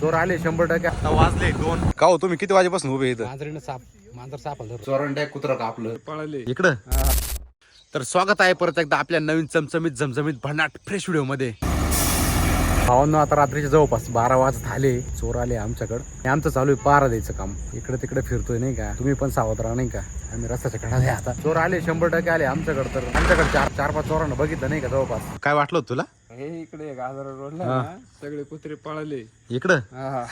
चोर आले शंभर टक्के. आता वाजले दोन. का हो तुम्ही किती वाजेपासून उभे इथं? मांजरीनं साप मांजर साप आलं. चोरण कुत्र कापलं. पळाले. इकडं? तर स्वागत आहे परत एकदा आपल्या नवीन चमचमीत झमझमीत भन्नाट फ्रेश व्हिडिओमध्ये. भावांनो आता रात्रीच्या जवळपास बारा वाजत आले. चोर आले आमच्याकडे. आमचं चालू आहे पारा द्यायचं काम. इकडे तिकडे फिरतोय नाही का? तुम्ही पण सावध राहा नाही का? आम्ही रस्त्याच्या आहे आता. चोर आले शंभर टक्के आले आमच्याकडे तर. आमच्याकडे चार चार पाच चोरांना बघितलं नाही का जवळपास? काय वाटलं होतं तुला? हे इकडे गाजर रोडला ना, सगळे कुत्रे पळाले. इकडं? हा.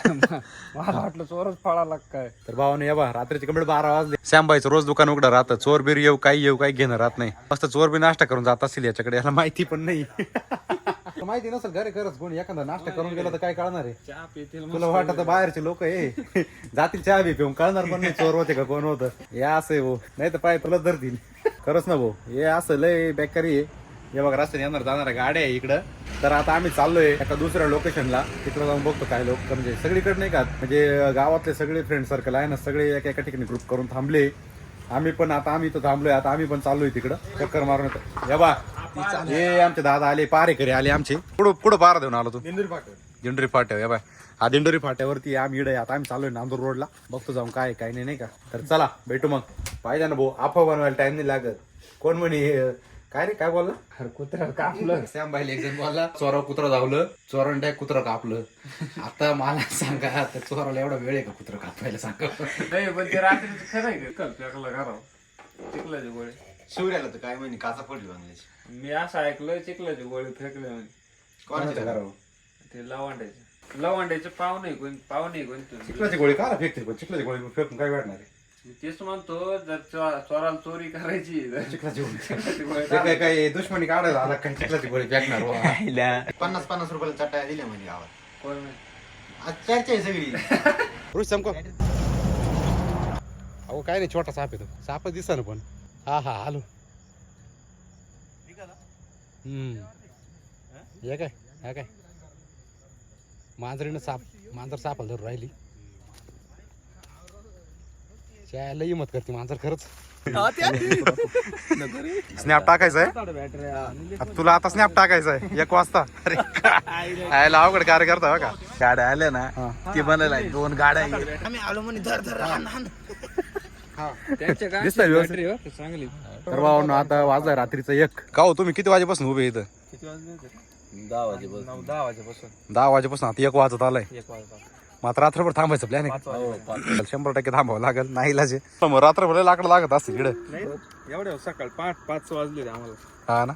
मला वाटलं चोरच पळाला काय? तर भावाने या बा रात्रीचे कंप्लीट बारा वाजले. श्यामबाईचं रोज दुकान उघडं राहतं. चोर बीर येऊ काही येऊ काही घेणं राहत नाही. मस्त चोर बी नाश्ता करून जात असतील याच्याकडे याला माहिती पण नाही. माहिती नसेल घरी खरंच कोणी एखादा नाश्ता करून गेला तर काय कळणार आहे? चहा पितील तुला वाटत बाहेरचे लोक हे जातील चहा बी पिऊन कळणार पण नाही चोर होते का कोण होतं. हे असं आहे भाऊ. नाही तर पाय तुला धरतील. खरंच ना भाऊ. हे असं लय बेकारी आहे. हे बघ रस्त्याने येणार जाणार गाड्या आहे इकडं. तर आता आम्ही चाललोय एका दुसऱ्या लोकेशनला तिकडे जाऊन बघतो काय लोक. म्हणजे सगळीकडे नाही का म्हणजे गावातले सगळे फ्रेंड सर्कल आहे ना सगळे एका एका ठिकाणी ग्रुप करून थांबले. आम्ही पण आता आम्ही तर थांबलोय. आता आम्ही पण चाललोय तिकडं. चक्कर मारून येतो. या बा. हे आमचे दादा आले पारेकरी आले आमचे. पुढं पुढं पारा देऊन आलो तू? दिंडोरी फाट्या या बाय हा दिंडोरी फाट्यावरती आम्ही इकडे आता आम्ही चाललोय नांदूर रोडला बघतो जाऊन काय काय नाही नाही का? तर चला भेटू मग. पाहिजे ना भाऊ आफा बनवायला टाइम नाही लागत. कोण म्हणे काय रे काय बोलला? अरे कुत्रा कापलं. श्याम भाई एक जण बोलला चोरा कुत्र धावलं चोरण टाक कुत्र कापलं. आता मला सांगा आता चोराला एवढा वेळ आहे का कुत्र कापायला सांगा? नाही पण ते रात्रीचं खरं आहे का? कल फेकलं घराव चिखलाचे गोळे. शिवऱ्याला तर काय म्हणे काचा पडली बांगल्याची मी असं ऐकलं चिखलाचे गोळे फेकले म्हणे. कोणाच्या घरावर? ते लवांड्याचे लवांड्याचे पाहुणे कोण पाहुणे कोणते चिखलाची गोळी काला फेकते पण चिखलाची गोळी फेकून काय वाटणार आहे? तेच म्हणतो जर चो- चोराला चोरी करायची तर चिखलाची गोळी. ते काय काय दुश्मनी काढायला आला काय चिखलाची गोळी फेकणार हो. पन्नास पन्नास रुपयाला चटाया दिल्या म्हणजे गावात. कोण. आज चर्चा आहे सगळी. रोहित अहो काय नाही छोटा साप येतो साप दिसा ना पण. हा हा आलो हम्म. हे काय? हा काय? मांजरीनं साप मांजर साप धरून राहिली. लई हिंमत करते मांजर खरंच. स्नॅप टाकायचा आहे तुला आता स्नॅप टाकायचा आहे एक वाजता. अरे आयला अवघड कार्य करता का गाड्या आल्या ना ती बनायला दोन गाड्या व्यवस्थित. बॅटरी हो, ती चांगली. तर भाऊ आता वाजलाय रात्रीचं एक. का हो तुम्ही किती वाजेपासून उभे इथं? दहा वाजेपासून. नऊ दहा वाजेपासून. दहा वाजेपासून आता एक वाजत आलाय. एक वाजता मात्र रात्रभर थांबायचं प्लॅन आहे. शंभर टक्के थांबावं लागेल. नाही इलाज. मग रात्रभर लाकडं लागत असते इकडे. एवढ्या सकाळ पाच पाच वाजले आम्हाला. हा ना?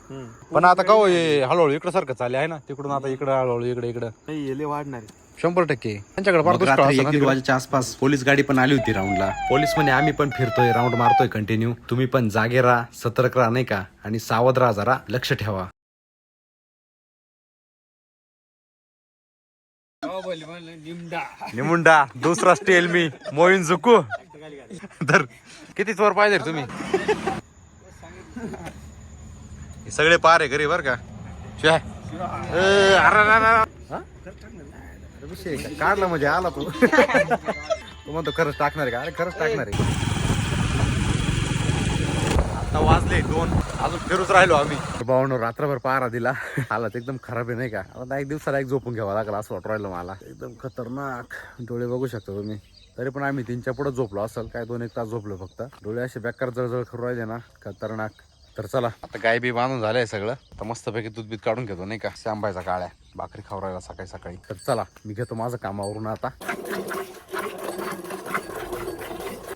पण आता का हो, हे हळूहळू इकडे सारखं चालले आहे ना? तिकडून आता इकडे हळूहळू इकडे इकडे. नाही येले वाढणार शंभर टक्के. त्यांच्याकडे. वाजेच्या आसपास पोलीस गाडी पण आली होती राऊंडला पोलीस म्हणे आम्ही पण फिरतोय राऊंड मारतोय कंटिन्यू तुम्ही पण जागे राहा सतर्क राहा नाही का? आणि सावध राहा जरा लक्ष ठेवा. निमुंडा. दुसरा स्टेल मी मोईन झुकू. तर किती चोर पाहिजे तुम्ही? हे सगळे पार आहे घरी बर का? शिवाय. ए, अरे, अरे, अरे. अरे, विषय काढला म्हणजे आला तू. तू म्हणतो खरंच टाकणार आहे का? अरे खरंच टाकणार आहे. आता वाजले दोन. अजून फिरूच राहिलो आम्ही. भाऊन रात्रभर पारा दिला. हालत एकदम खराब आहे नाही का? आता एक दिवसाला एक झोपून घ्यावा लागला असं वाटू राहिलं मला. एकदम खतरनाक डोळे बघू शकता तुम्ही. तरी पण आम्ही तीनच्या पुढे झोपलो असेल. काय दोन एक तास झोपलो फक्त. डोळे असे बेकार जळजळ करू राहिले ना. खतरनाक. तर चला. आता गाय बी बांधून झालंय सगळं. तर मस्तपैकी दूध बीत काढून घेतो नाही का? शांबायचा काळ्या भाकरी खाऊ राहिला सकाळी सकाळी. तर चला मी घेतो माझं कामावरून आता.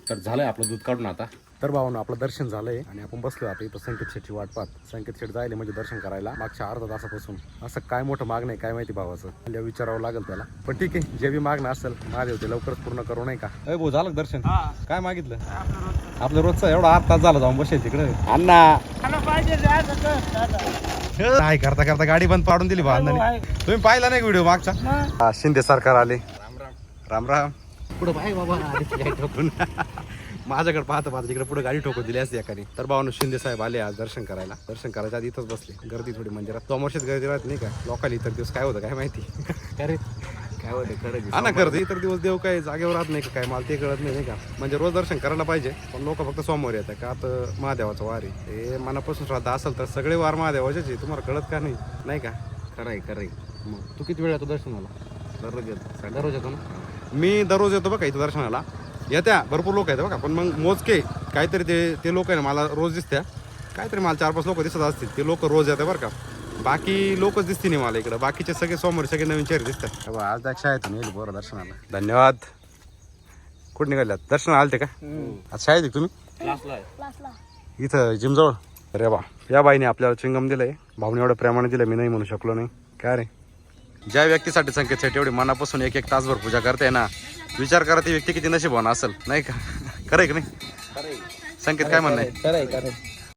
तर झालंय आपलं दूध काढून आता. तर भावानं आपलं दर्शन झालंय आणि आपण बसलो आता इथं संकेत शेटची वाट पाहत. संकेत शेट जायले म्हणजे दर्शन करायला मागच्या अर्धा तासापासून. असं काय मोठं मागणं आहे काय माहिती भावाचं? म्हणजे विचारावं लागेल त्याला. पण ठीक आहे जे बी मागणं असेल महादेव ते लवकरच पूर्ण करू नाही का? अय भाऊ झालं का दर्शन? काय मागितलं? आपलं रोजचं. एवढा आठ तास झाला जाऊन बसेल तिकडे अण्णा. काय करता करता गाडी बंद पाडून दिली भांडणाने तुम्ही पाहिला नाही व्हिडिओ मागचा? हा, शिंदे सरकार आले. राम राम. राम राम. पुढे पाय बाबा गाडी ठोकून. माझ्याकडे पाहता पाहता तिकडे पुढे गाडी ठोकून दिली असते एकाने. तर भावानं शिंदे साहेब आले आज दर्शन करायला. दर्शन करायच्या आधी इथंच बसले. गर्दी थोडी मंदिरात सोमवर्षीच गर्दी राहत नाही का? लोकाली इतर दिवस काय होतं काय माहिती? अरे. काय होते? खरं हा ना करते इतर दिवस देव काय जागेवर राहत नाही का काय? मला ते कळत नाही नाही का? म्हणजे रोज दर्शन करायला पाहिजे पण लोक फक्त सोमवार येतात. का तर महादेवाचं वार आहे? हे मनापासून श्रद्धा असेल तर सगळे वार महादेवाचेच आहे. तुम्हाला कळत का नाही? नाही का? खरंय खरंय मग तू किती वेळ येतो दर्शनाला? दररोज येतो. दररोज येतो ना? मी दररोज येतो बघा इथं दर्शनाला. येत्या भरपूर लोक आहेत बघा. पण मग मोजके काहीतरी ते ते लोक आहे ना मला रोज दिसत्या. काहीतरी मला चार पाच लोक दिसत असतील. ते लोक रोज येतात बरं का. बाकी लोकच दिसते नाही मला इकडं. बाकीचे सगळे सोमवारी सगळे नवीन चेहरे दिसतात. बघा, आज त्या शाळेतून येईल बरं दर्शनाला. धन्यवाद. कुठे निघाल्यात? दर्शन आलते का? आज शाळेत आहे तुम्ही? इथं जिमजवळ. अरे बा या बाईने आपल्याला चिंगम दिलंय. भावने एवढं प्रेमाने दिलं मी नाही म्हणू शकलो नाही. काय रे? ज्या व्यक्तीसाठी संकेत सेट एवढी मनापासून एक एक तासभर पूजा करते ना विचार करा ती व्यक्ती किती नशीबवान असेल नाही का? खरंय की नाही? संकेत काय म्हणणं आहे.